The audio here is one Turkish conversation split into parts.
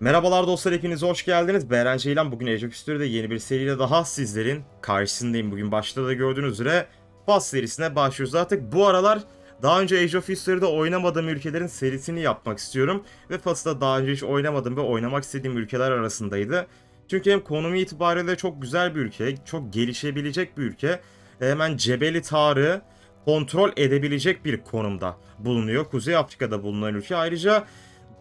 Merhabalar dostlar hepiniz hoş geldiniz. Beren Ceylan bugün Age of History'de yeni bir seriyle daha sizlerin karşısındayım. Bugün başta da gördüğünüz üzere Fast serisine başlıyoruz. Artık bu aralar daha önce Age of History'de oynamadığım ülkelerin serisini yapmak istiyorum. Ve Fast'ta daha önce hiç oynamadığım ve oynamak istediğim ülkeler arasındaydı. Çünkü hem konumu itibariyle çok güzel bir ülke, çok gelişebilecek bir ülke. Hemen Cebeli Tarık'ı kontrol edebilecek bir konumda bulunuyor. Kuzey Afrika'da bulunan ülke. Ayrıca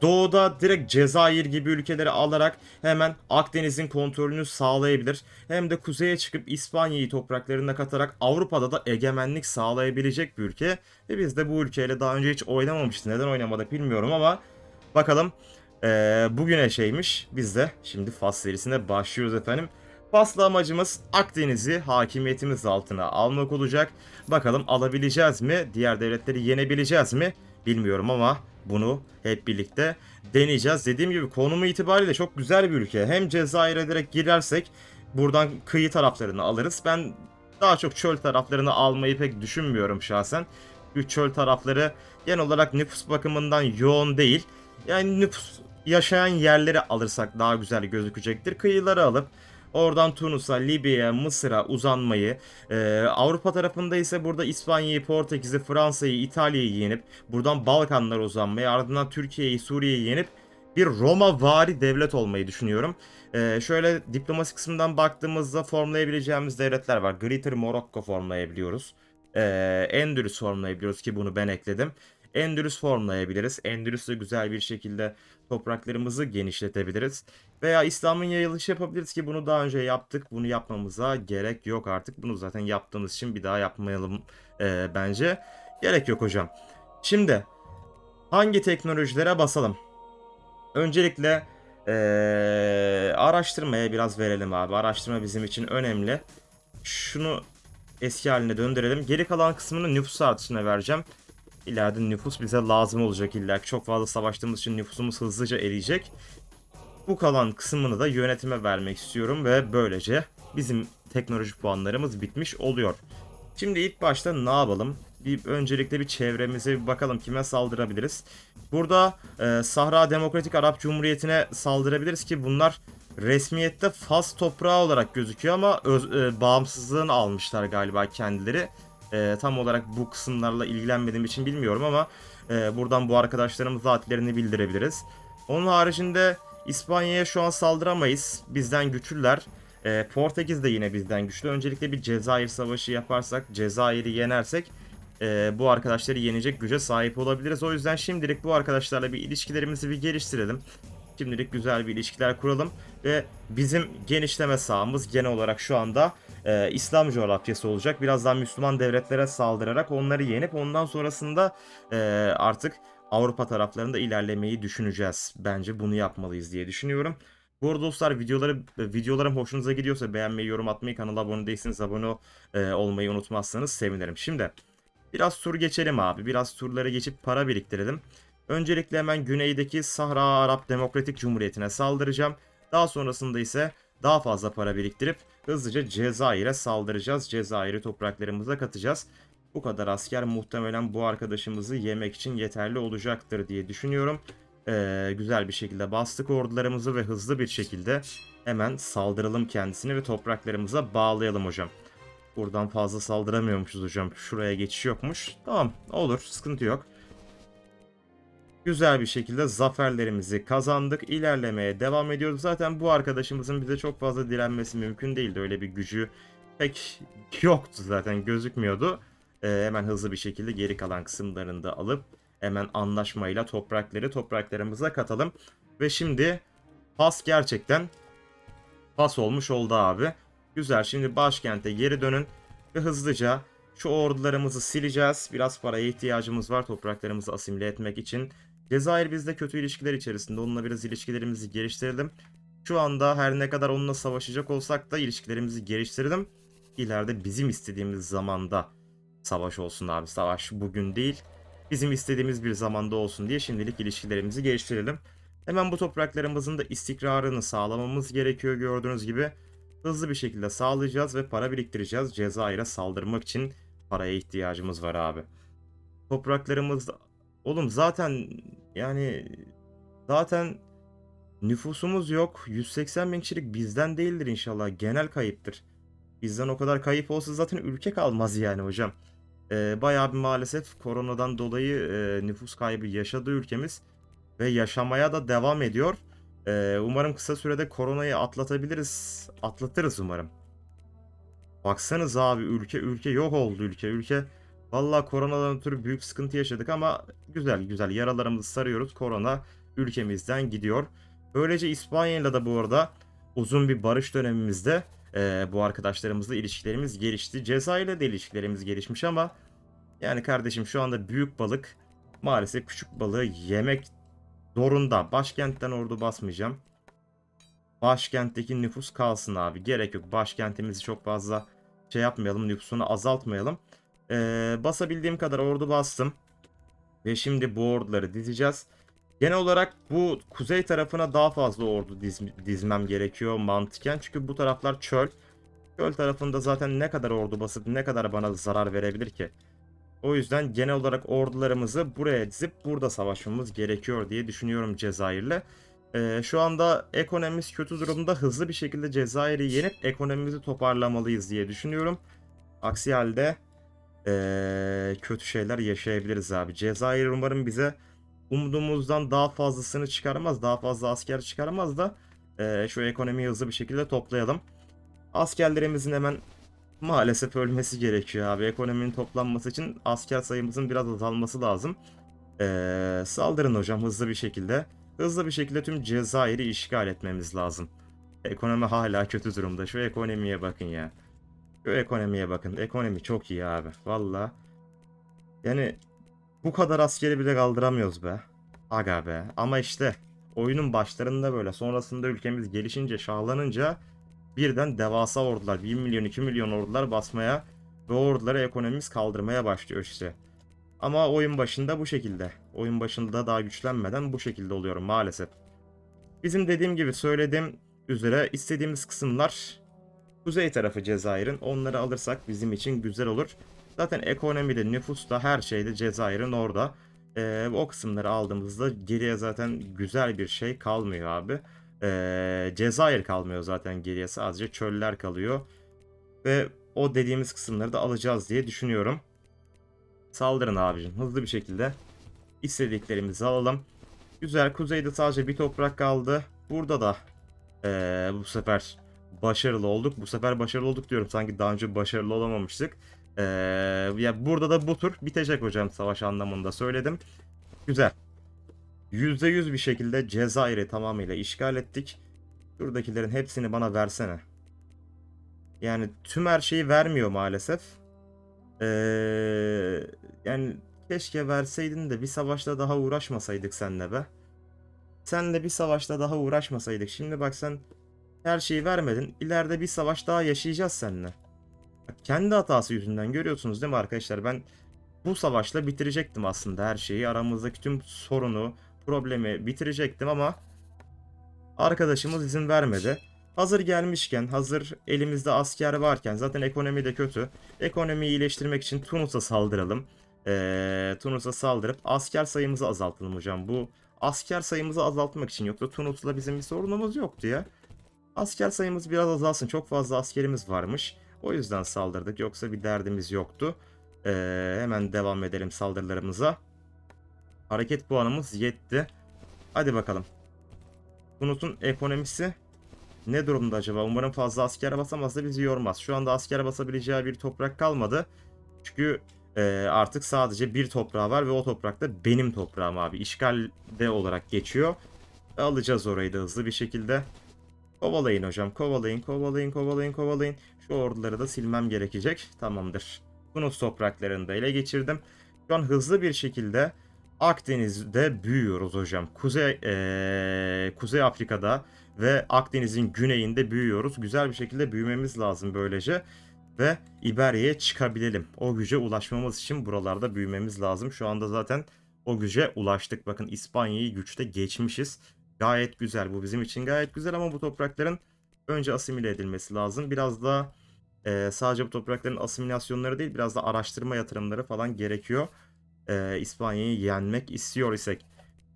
Doğuda direkt Cezayir gibi ülkeleri alarak hemen Akdeniz'in kontrolünü sağlayabilir. Hem de kuzeye çıkıp İspanya'yı topraklarına katarak Avrupa'da da egemenlik sağlayabilecek bir ülke. Ve biz de bu ülkeyle daha önce hiç oynamamıştık. Neden oynamadık bilmiyorum ama bakalım ee, bugüne şeymiş. Biz de şimdi Fas serisine başlıyoruz efendim. Fas'la amacımız Akdeniz'i hakimiyetimiz altına almak olacak. Bakalım alabileceğiz mi? Diğer devletleri yenebileceğiz mi? Bilmiyorum ama bunu hep birlikte deneyeceğiz. Dediğim gibi konumu itibariyle çok güzel bir ülke. Hem Cezayir'e direkt girersek buradan kıyı taraflarını alırız. Ben daha çok çöl taraflarını almayı pek düşünmüyorum şahsen. Çünkü çöl tarafları genel olarak nüfus bakımından yoğun değil. Yani nüfus yaşayan yerleri alırsak daha güzel gözükecektir. Kıyıları alıp Oradan Tunus'a, Libya'ya, Mısır'a uzanmayı, e, Avrupa tarafında ise burada İspanya'yı, Portekiz'i, Fransa'yı, İtalya'yı yenip buradan Balkanlara uzanmayı, ardından Türkiye'yi, Suriye'yi yenip bir Roma vari devlet olmayı düşünüyorum. E, şöyle diplomasi kısmından baktığımızda formlayabileceğimiz devletler var. Greater Morocco formlayabiliyoruz. E, Endülüs formlayabiliyoruz ki bunu ben ekledim. Endülüs formlayabiliriz. Endülüs'te güzel bir şekilde topraklarımızı genişletebiliriz. Veya İslam'ın yayılışı yapabiliriz ki bunu daha önce yaptık. Bunu yapmamıza gerek yok artık. Bunu zaten yaptığımız için bir daha yapmayalım e, bence. Gerek yok hocam. Şimdi hangi teknolojilere basalım? Öncelikle e, araştırmaya biraz verelim abi. Araştırma bizim için önemli. Şunu eski haline döndürelim. Geri kalan kısmını nüfus artışına vereceğim. İleride nüfus bize lazım olacak illa. Çok fazla savaştığımız için nüfusumuz hızlıca eriyecek. Bu kalan kısmını da yönetime vermek istiyorum ve böylece bizim teknoloji puanlarımız bitmiş oluyor. Şimdi ilk başta ne yapalım? Bir öncelikle bir çevremize bir bakalım kime saldırabiliriz. Burada e, Sahra Demokratik Arap Cumhuriyeti'ne saldırabiliriz ki bunlar resmiyette Fas toprağı olarak gözüküyor ama öz, e, bağımsızlığını almışlar galiba kendileri. E, tam olarak bu kısımlarla ilgilenmediğim için bilmiyorum ama e, buradan bu arkadaşlarımıza adlerini bildirebiliriz. Onun haricinde İspanya'ya şu an saldıramayız. Bizden güçlüler. E, Portekiz de yine bizden güçlü. Öncelikle bir Cezayir savaşı yaparsak, Cezayir'i yenersek e, bu arkadaşları yenecek güce sahip olabiliriz. O yüzden şimdilik bu arkadaşlarla bir ilişkilerimizi bir geliştirelim. Şimdilik güzel bir ilişkiler kuralım ve bizim genişleme sahamız genel olarak şu anda e, İslam coğrafyası olacak. Birazdan Müslüman devletlere saldırarak onları yenip ondan sonrasında e, artık Avrupa taraflarında ilerlemeyi düşüneceğiz. Bence bunu yapmalıyız diye düşünüyorum. Bu arada dostlar videoları videolarım hoşunuza gidiyorsa beğenmeyi, yorum atmayı, kanala abone değilseniz abone e, olmayı unutmazsanız sevinirim. Şimdi biraz tur geçelim abi. Biraz turları geçip para biriktirelim. Öncelikle hemen güneydeki Sahra Arap Demokratik Cumhuriyeti'ne saldıracağım. Daha sonrasında ise daha fazla para biriktirip hızlıca Cezayir'e saldıracağız. Cezayir'i topraklarımıza katacağız. Bu kadar asker muhtemelen bu arkadaşımızı yemek için yeterli olacaktır diye düşünüyorum. Ee, güzel bir şekilde bastık ordularımızı ve hızlı bir şekilde hemen saldıralım kendisini ve topraklarımıza bağlayalım hocam. Buradan fazla saldıramıyormuşuz hocam. Şuraya geçiş yokmuş. Tamam olur sıkıntı yok. Güzel bir şekilde zaferlerimizi kazandık. İlerlemeye devam ediyoruz. Zaten bu arkadaşımızın bize çok fazla direnmesi mümkün değildi. Öyle bir gücü pek yoktu zaten gözükmüyordu. Ee, hemen hızlı bir şekilde geri kalan kısımlarını da alıp hemen anlaşmayla toprakları topraklarımıza katalım. Ve şimdi pas gerçekten pas olmuş oldu abi. Güzel şimdi başkente geri dönün ve hızlıca şu ordularımızı sileceğiz. Biraz paraya ihtiyacımız var topraklarımızı asimile etmek için. Cezayir bizde kötü ilişkiler içerisinde. Onunla biraz ilişkilerimizi geliştirelim. Şu anda her ne kadar onunla savaşacak olsak da ilişkilerimizi geliştirdim. İleride bizim istediğimiz zamanda savaş olsun abi. Savaş bugün değil. Bizim istediğimiz bir zamanda olsun diye şimdilik ilişkilerimizi geliştirelim. Hemen bu topraklarımızın da istikrarını sağlamamız gerekiyor gördüğünüz gibi. Hızlı bir şekilde sağlayacağız ve para biriktireceğiz. Cezayir'e saldırmak için paraya ihtiyacımız var abi. Topraklarımız Oğlum zaten yani zaten Nüfusumuz yok. 180 bin kişilik bizden değildir inşallah. Genel kayıptır. Bizden o kadar kayıp olsa zaten ülke kalmaz yani hocam. Ee, bayağı bir maalesef koronadan dolayı e, nüfus kaybı yaşadı ülkemiz. Ve yaşamaya da devam ediyor. Ee, umarım kısa sürede koronayı atlatabiliriz. Atlatırız umarım. Baksanız abi ülke ülke yok oldu ülke ülke. Vallahi koronadan ötürü büyük sıkıntı yaşadık ama güzel güzel yaralarımızı sarıyoruz. Korona ülkemizden gidiyor. Böylece İspanya'yla da bu arada uzun bir barış dönemimizde e, bu arkadaşlarımızla ilişkilerimiz gelişti. Cezayir'le de ilişkilerimiz gelişmiş ama yani kardeşim şu anda büyük balık maalesef küçük balığı yemek zorunda. Başkentten ordu basmayacağım. Başkentteki nüfus kalsın abi. Gerek yok. Başkentimizi çok fazla şey yapmayalım. Nüfusunu azaltmayalım. Ee, basabildiğim kadar ordu bastım. Ve şimdi bu orduları dizeceğiz. Genel olarak bu kuzey tarafına daha fazla ordu diz- dizmem gerekiyor mantıken. Çünkü bu taraflar çöl. Çöl tarafında zaten ne kadar ordu basıp ne kadar bana zarar verebilir ki? O yüzden genel olarak ordularımızı buraya dizip burada savaşmamız gerekiyor diye düşünüyorum Cezayir'le. Ee, şu anda ekonomimiz kötü durumda. Hızlı bir şekilde Cezayir'i yenip ekonomimizi toparlamalıyız diye düşünüyorum. Aksi halde ee, kötü şeyler yaşayabiliriz abi. Cezayir umarım bize umduğumuzdan daha fazlasını çıkarmaz. Daha fazla asker çıkarmaz da ee, şu ekonomiyi hızlı bir şekilde toplayalım. Askerlerimizin hemen maalesef ölmesi gerekiyor abi. Ekonominin toplanması için asker sayımızın biraz azalması lazım. Ee, saldırın hocam hızlı bir şekilde. Hızlı bir şekilde tüm Cezayir'i işgal etmemiz lazım. Ekonomi hala kötü durumda. Şu ekonomiye bakın ya. Şu ekonomiye bakın. Ekonomi çok iyi abi. Valla. Yani bu kadar askeri bile kaldıramıyoruz be. Aga be. Ama işte oyunun başlarında böyle. Sonrasında ülkemiz gelişince, şahlanınca birden devasa ordular, 1 milyon 2 milyon ordular basmaya ve orduları ekonomimiz kaldırmaya başlıyor işte. Ama oyun başında bu şekilde. Oyun başında daha güçlenmeden bu şekilde oluyorum maalesef. Bizim dediğim gibi söylediğim üzere istediğimiz kısımlar kuzey tarafı Cezayir'in. Onları alırsak bizim için güzel olur. Zaten ekonomide, nüfusta, her şeyde Cezayir'in orada. Ee, o kısımları aldığımızda geriye zaten güzel bir şey kalmıyor abi. Ee, Cezayir kalmıyor zaten geriye sadece çöller kalıyor. Ve o dediğimiz kısımları da alacağız diye düşünüyorum. Saldırın abicim hızlı bir şekilde. istediklerimizi alalım. Güzel kuzeyde sadece bir toprak kaldı. Burada da ee, bu sefer başarılı olduk. Bu sefer başarılı olduk diyorum. Sanki daha önce başarılı olamamıştık. Ee, ya burada da bu tur bitecek hocam savaş anlamında söyledim. Güzel. %100 bir şekilde Cezayir'i tamamıyla işgal ettik. Şuradakilerin hepsini bana versene. Yani tüm her şeyi vermiyor maalesef. Ee, yani keşke verseydin de bir savaşta daha uğraşmasaydık senle be. Senle bir savaşta daha uğraşmasaydık. Şimdi bak sen her şeyi vermedin. İleride bir savaş daha yaşayacağız seninle. Kendi hatası yüzünden görüyorsunuz değil mi arkadaşlar? Ben bu savaşla bitirecektim aslında her şeyi. Aramızdaki tüm sorunu, problemi bitirecektim ama arkadaşımız izin vermedi. Hazır gelmişken, hazır elimizde asker varken zaten ekonomi de kötü. Ekonomiyi iyileştirmek için Tunus'a saldıralım. Ee, Tunus'a saldırıp asker sayımızı azaltalım hocam. Bu asker sayımızı azaltmak için yoksa Tunus'la bizim bir sorunumuz yoktu ya. Asker sayımız biraz azalsın. Çok fazla askerimiz varmış. O yüzden saldırdık. Yoksa bir derdimiz yoktu. Ee, hemen devam edelim saldırılarımıza. Hareket puanımız yetti. Hadi bakalım. Tunus'un ekonomisi ne durumda acaba? Umarım fazla asker basamaz da bizi yormaz. Şu anda asker basabileceği bir toprak kalmadı. Çünkü e, artık sadece bir toprağı var ve o toprak da benim toprağım abi. İşgalde olarak geçiyor. Alacağız orayı da hızlı bir şekilde. Kovalayın hocam. Kovalayın, kovalayın, kovalayın, kovalayın. Şu orduları da silmem gerekecek. Tamamdır. Tunus topraklarını da ele geçirdim. Şu an hızlı bir şekilde Akdeniz'de büyüyoruz hocam. Kuzey eee, Kuzey Afrika'da ve Akdeniz'in güneyinde büyüyoruz. Güzel bir şekilde büyümemiz lazım böylece ve İberya'ya çıkabilelim. O güce ulaşmamız için buralarda büyümemiz lazım. Şu anda zaten o güce ulaştık. Bakın İspanya'yı güçte geçmişiz. Gayet güzel. Bu bizim için gayet güzel ama bu toprakların önce asimile edilmesi lazım. Biraz da e, sadece bu toprakların asimilasyonları değil biraz da araştırma yatırımları falan gerekiyor. E, İspanya'yı yenmek istiyor isek.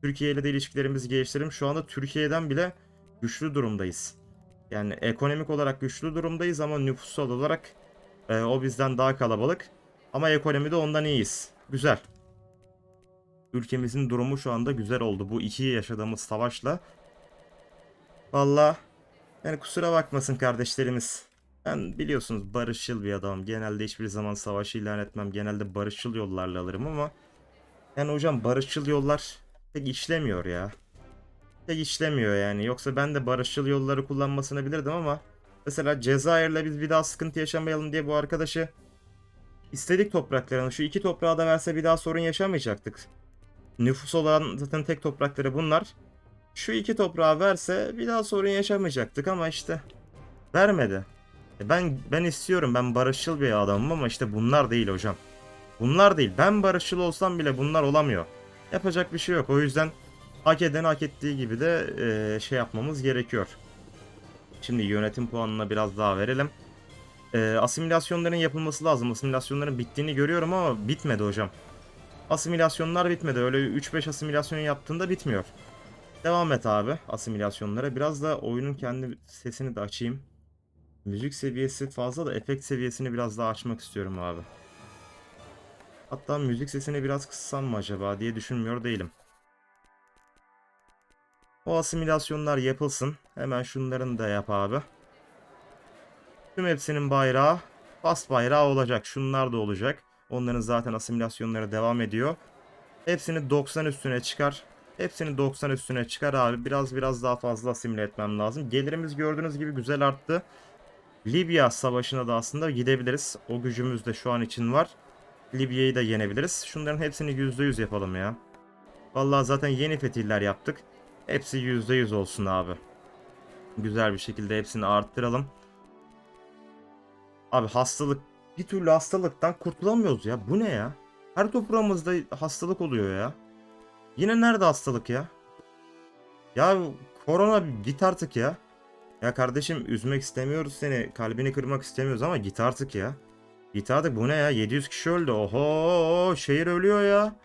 Türkiye ile de ilişkilerimizi geliştirelim. Şu anda Türkiye'den bile güçlü durumdayız. Yani ekonomik olarak güçlü durumdayız ama nüfussal olarak e, o bizden daha kalabalık. Ama ekonomide ondan iyiyiz. Güzel. Ülkemizin durumu şu anda güzel oldu. Bu iki yaşadığımız savaşla. Valla yani kusura bakmasın kardeşlerimiz. Ben biliyorsunuz barışçıl bir adamım. Genelde hiçbir zaman savaş ilan etmem. Genelde barışçıl yollarla alırım ama yani hocam barışçıl yollar pek işlemiyor ya. Pek işlemiyor yani. Yoksa ben de barışçıl yolları kullanmasını bilirdim ama mesela Cezayir'le biz bir daha sıkıntı yaşamayalım diye bu arkadaşı istedik topraklarını. Şu iki toprağı da verse bir daha sorun yaşamayacaktık. Nüfus olan zaten tek toprakları bunlar. Şu iki toprağı verse bir daha sorun yaşamayacaktık ama işte vermedi. E Ben ben istiyorum. Ben barışçıl bir adamım ama işte bunlar değil hocam. Bunlar değil. Ben barışçıl olsam bile bunlar olamıyor. Yapacak bir şey yok. O yüzden hak eden hak ettiği gibi de e, şey yapmamız gerekiyor. Şimdi yönetim puanına biraz daha verelim. E, asimilasyonların yapılması lazım. Asimilasyonların bittiğini görüyorum ama bitmedi hocam. Asimilasyonlar bitmedi. Öyle 3-5 asimilasyon yaptığında bitmiyor. Devam et abi asimilasyonlara. Biraz da oyunun kendi sesini de açayım. Müzik seviyesi fazla da efekt seviyesini biraz daha açmak istiyorum abi. Hatta müzik sesini biraz kıssam mı acaba diye düşünmüyor değilim. O asimilasyonlar yapılsın. Hemen şunların da yap abi. Tüm hepsinin bayrağı bas bayrağı olacak. Şunlar da olacak. Onların zaten asimilasyonları devam ediyor. Hepsini 90 üstüne çıkar. Hepsini 90 üstüne çıkar abi. Biraz biraz daha fazla asimile etmem lazım. Gelirimiz gördüğünüz gibi güzel arttı. Libya savaşına da aslında gidebiliriz. O gücümüz de şu an için var. Libya'yı da yenebiliriz. Şunların hepsini %100 yapalım ya. Vallahi zaten yeni fetihler yaptık. Hepsi %100 olsun abi. Güzel bir şekilde hepsini arttıralım. Abi hastalık bir türlü hastalıktan kurtulamıyoruz ya. Bu ne ya? Her toprağımızda hastalık oluyor ya. Yine nerede hastalık ya? Ya korona git artık ya. Ya kardeşim üzmek istemiyoruz seni. Kalbini kırmak istemiyoruz ama git artık ya. Git artık bu ne ya? 700 kişi öldü. Oho şehir ölüyor ya.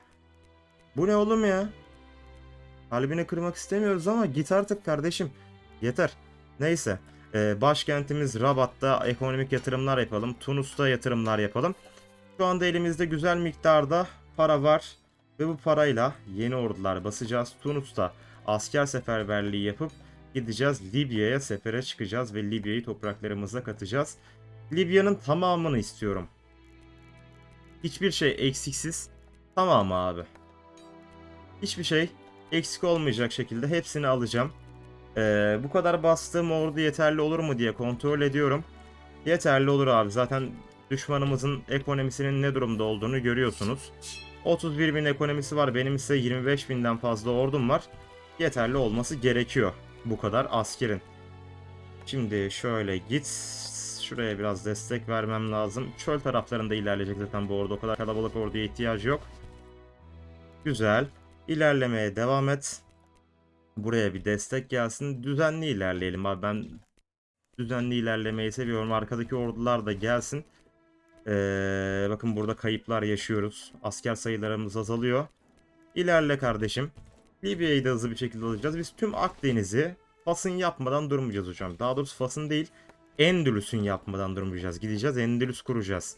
Bu ne oğlum ya? Kalbini kırmak istemiyoruz ama git artık kardeşim. Yeter. Neyse. Ee, başkentimiz Rabat'ta ekonomik yatırımlar yapalım. Tunus'ta yatırımlar yapalım. Şu anda elimizde güzel miktarda para var. Ve bu parayla yeni ordular basacağız. Tunus'ta asker seferberliği yapıp gideceğiz. Libya'ya sefere çıkacağız ve Libya'yı topraklarımıza katacağız. Libya'nın tamamını istiyorum. Hiçbir şey eksiksiz. Tamam abi. Hiçbir şey eksik olmayacak şekilde hepsini alacağım. Ee, bu kadar bastığım ordu yeterli olur mu diye kontrol ediyorum. Yeterli olur abi. Zaten düşmanımızın ekonomisinin ne durumda olduğunu görüyorsunuz. 31 bin ekonomisi var. Benim ise 25 binden fazla ordum var. Yeterli olması gerekiyor bu kadar askerin. Şimdi şöyle git. Şuraya biraz destek vermem lazım. Çöl taraflarında ilerleyecek zaten bu ordu. O kadar kalabalık orduya ihtiyacı yok. Güzel. İlerlemeye devam et. Buraya bir destek gelsin. Düzenli ilerleyelim abi. Ben düzenli ilerlemeyi seviyorum. Arkadaki ordular da gelsin. Ee, bakın burada kayıplar yaşıyoruz. Asker sayılarımız azalıyor. İlerle kardeşim. Libya'yı da hızlı bir şekilde alacağız. Biz tüm Akdeniz'i Fas'ın yapmadan durmayacağız hocam. Daha doğrusu Fas'ın değil Endülüs'ün yapmadan durmayacağız. Gideceğiz Endülüs kuracağız.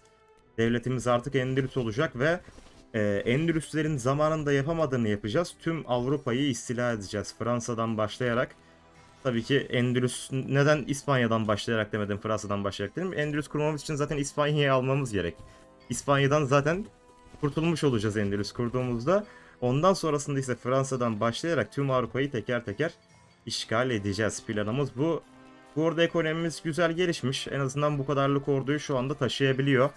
Devletimiz artık Endülüs olacak ve e, Endülüslerin zamanında yapamadığını yapacağız. Tüm Avrupa'yı istila edeceğiz. Fransa'dan başlayarak. Tabii ki Endülüs neden İspanya'dan başlayarak demedim Fransa'dan başlayarak dedim. Endülüs kurmamız için zaten İspanya'yı almamız gerek. İspanya'dan zaten kurtulmuş olacağız Endülüs kurduğumuzda. Ondan sonrasında ise Fransa'dan başlayarak tüm Avrupa'yı teker teker işgal edeceğiz. Planımız bu. Bu arada ekonomimiz güzel gelişmiş. En azından bu kadarlık orduyu şu anda taşıyabiliyor.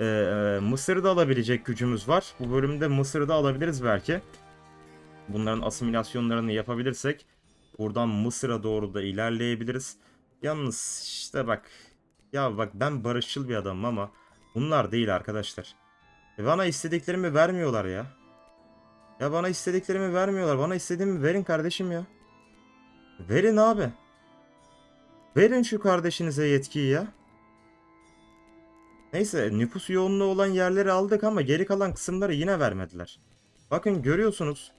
Ee, Mısır'da alabilecek gücümüz var. Bu bölümde Mısır'da alabiliriz belki. Bunların asimilasyonlarını yapabilirsek buradan Mısır'a doğru da ilerleyebiliriz. Yalnız işte bak ya bak ben barışçıl bir adamım ama bunlar değil arkadaşlar. E bana istediklerimi vermiyorlar ya. Ya bana istediklerimi vermiyorlar. Bana istediğimi verin kardeşim ya. Verin abi. Verin şu kardeşinize yetkiyi ya. Neyse nüfus yoğunluğu olan yerleri aldık ama geri kalan kısımları yine vermediler. Bakın görüyorsunuz.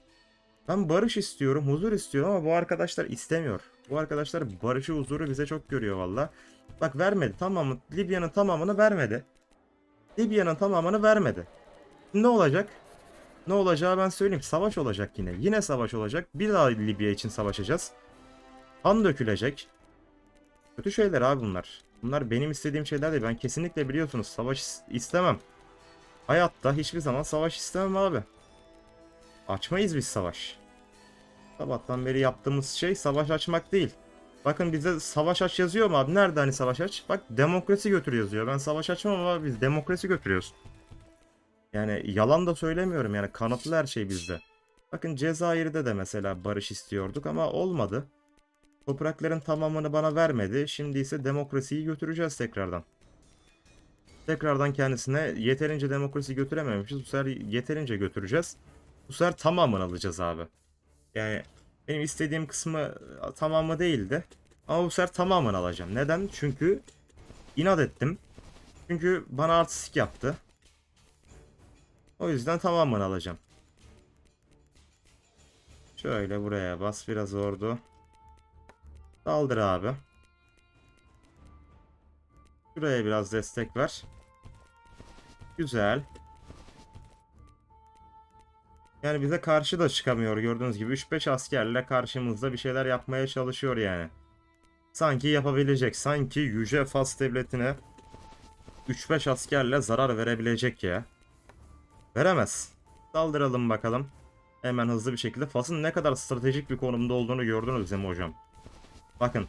Ben barış istiyorum, huzur istiyorum ama bu arkadaşlar istemiyor. Bu arkadaşlar barışı, huzuru bize çok görüyor valla. Bak vermedi tamamı, Libya'nın tamamını vermedi. Libya'nın tamamını vermedi. Ne olacak? Ne olacağı ben söyleyeyim. Savaş olacak yine. Yine savaş olacak. Bir daha Libya için savaşacağız. Kan dökülecek. Kötü şeyler abi bunlar. Bunlar benim istediğim şeyler değil. Ben kesinlikle biliyorsunuz savaş is- istemem. Hayatta hiçbir zaman savaş istemem abi. Açmayız biz savaş. Sabahtan beri yaptığımız şey savaş açmak değil. Bakın bize savaş aç yazıyor mu abi? Nerede hani savaş aç? Bak demokrasi götür yazıyor. Ben savaş açmam ama biz demokrasi götürüyoruz. Yani yalan da söylemiyorum yani kanıtlı her şey bizde. Bakın Cezayir'de de mesela barış istiyorduk ama olmadı. Toprakların tamamını bana vermedi. Şimdi ise demokrasiyi götüreceğiz tekrardan. Tekrardan kendisine yeterince demokrasi götürememişiz. Bu sefer yeterince götüreceğiz. Bu sefer tamamını alacağız abi. Yani benim istediğim kısmı tamamı değildi. Ama bu sefer tamamını alacağım. Neden? Çünkü inat ettim. Çünkü bana artistik yaptı. O yüzden tamamını alacağım. Şöyle buraya bas biraz ordu. Daldır abi. Şuraya biraz destek ver. Güzel. Yani bize karşı da çıkamıyor gördüğünüz gibi 3-5 askerle karşımızda bir şeyler yapmaya çalışıyor yani. Sanki yapabilecek. Sanki Yüce Fas devletine 3-5 askerle zarar verebilecek ya. Veremez. Saldıralım bakalım. Hemen hızlı bir şekilde. Fas'ın ne kadar stratejik bir konumda olduğunu gördünüz değil mi hocam? Bakın.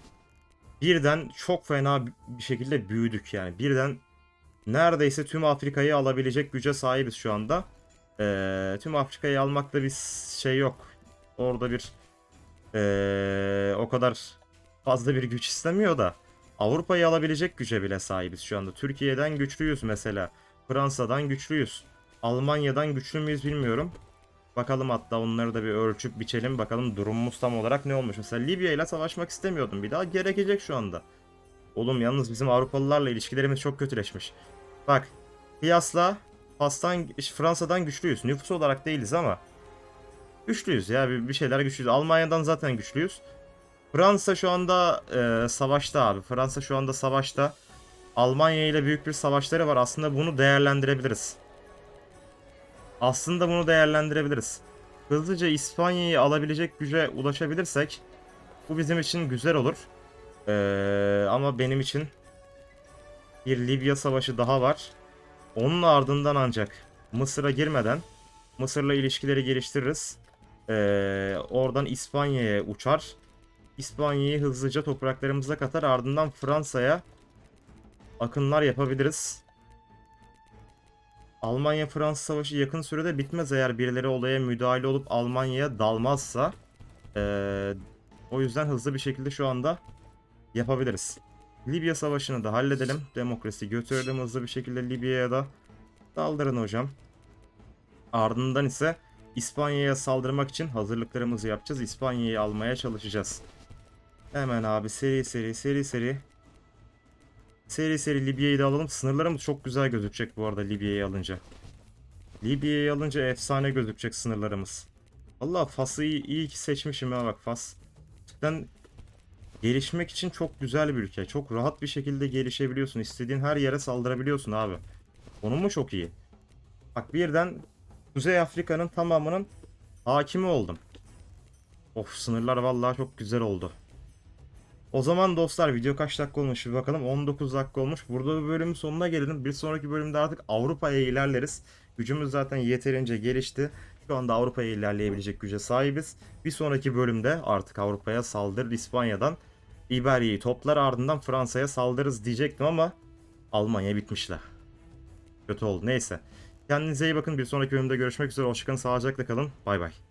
Birden çok fena bir şekilde büyüdük yani. Birden neredeyse tüm Afrika'yı alabilecek güce sahibiz şu anda. Ee, tüm Afrika'yı almakta bir şey yok. Orada bir ee, o kadar fazla bir güç istemiyor da Avrupa'yı alabilecek güce bile sahibiz şu anda. Türkiye'den güçlüyüz mesela. Fransa'dan güçlüyüz. Almanya'dan güçlü müyüz bilmiyorum. Bakalım hatta onları da bir ölçüp biçelim. Bakalım durumumuz tam olarak ne olmuş. Mesela Libya ile savaşmak istemiyordum. Bir daha gerekecek şu anda. Oğlum yalnız bizim Avrupalılarla ilişkilerimiz çok kötüleşmiş. Bak kıyasla Fas'tan, Fransa'dan güçlüyüz. Nüfus olarak değiliz ama güçlüyüz ya bir, bir şeyler güçlüyüz. Almanya'dan zaten güçlüyüz. Fransa şu anda e, savaşta abi. Fransa şu anda savaşta. Almanya ile büyük bir savaşları var. Aslında bunu değerlendirebiliriz. Aslında bunu değerlendirebiliriz. Hızlıca İspanya'yı alabilecek güce ulaşabilirsek bu bizim için güzel olur. Ee, ama benim için bir Libya savaşı daha var. Onun ardından ancak Mısır'a girmeden Mısır'la ilişkileri geliştiririz. Ee, oradan İspanya'ya uçar. İspanya'yı hızlıca topraklarımıza katar. Ardından Fransa'ya akınlar yapabiliriz. Almanya-Fransa savaşı yakın sürede bitmez eğer birileri olaya müdahale olup Almanya'ya dalmazsa. Ee, o yüzden hızlı bir şekilde şu anda yapabiliriz. Libya savaşını da halledelim. Demokrasi götürelim hızlı bir şekilde Libya'ya da. Saldırın hocam. Ardından ise İspanya'ya saldırmak için hazırlıklarımızı yapacağız. İspanya'yı almaya çalışacağız. Hemen abi seri seri seri seri. Seri seri Libya'yı da alalım. Sınırlarımız çok güzel gözükecek bu arada Libya'yı alınca. Libya'yı alınca efsane gözükecek sınırlarımız. Allah Fas'ı iyi, iyi ki seçmişim ya bak Fas. Cidden gelişmek için çok güzel bir ülke. Çok rahat bir şekilde gelişebiliyorsun. İstediğin her yere saldırabiliyorsun abi. Konumu çok iyi. Bak birden Kuzey Afrika'nın tamamının hakimi oldum. Of sınırlar vallahi çok güzel oldu. O zaman dostlar video kaç dakika olmuş bir bakalım. 19 dakika olmuş. Burada bir bölümün sonuna gelelim. Bir sonraki bölümde artık Avrupa'ya ilerleriz. Gücümüz zaten yeterince gelişti. Şu anda Avrupa'ya ilerleyebilecek güce sahibiz. Bir sonraki bölümde artık Avrupa'ya saldırır İspanya'dan. İberya'yı toplar ardından Fransa'ya saldırırız diyecektim ama Almanya bitmişler. Kötü oldu neyse. Kendinize iyi bakın. Bir sonraki bölümde görüşmek üzere. Hoşçakalın. Sağlıcakla kalın. Bay bay.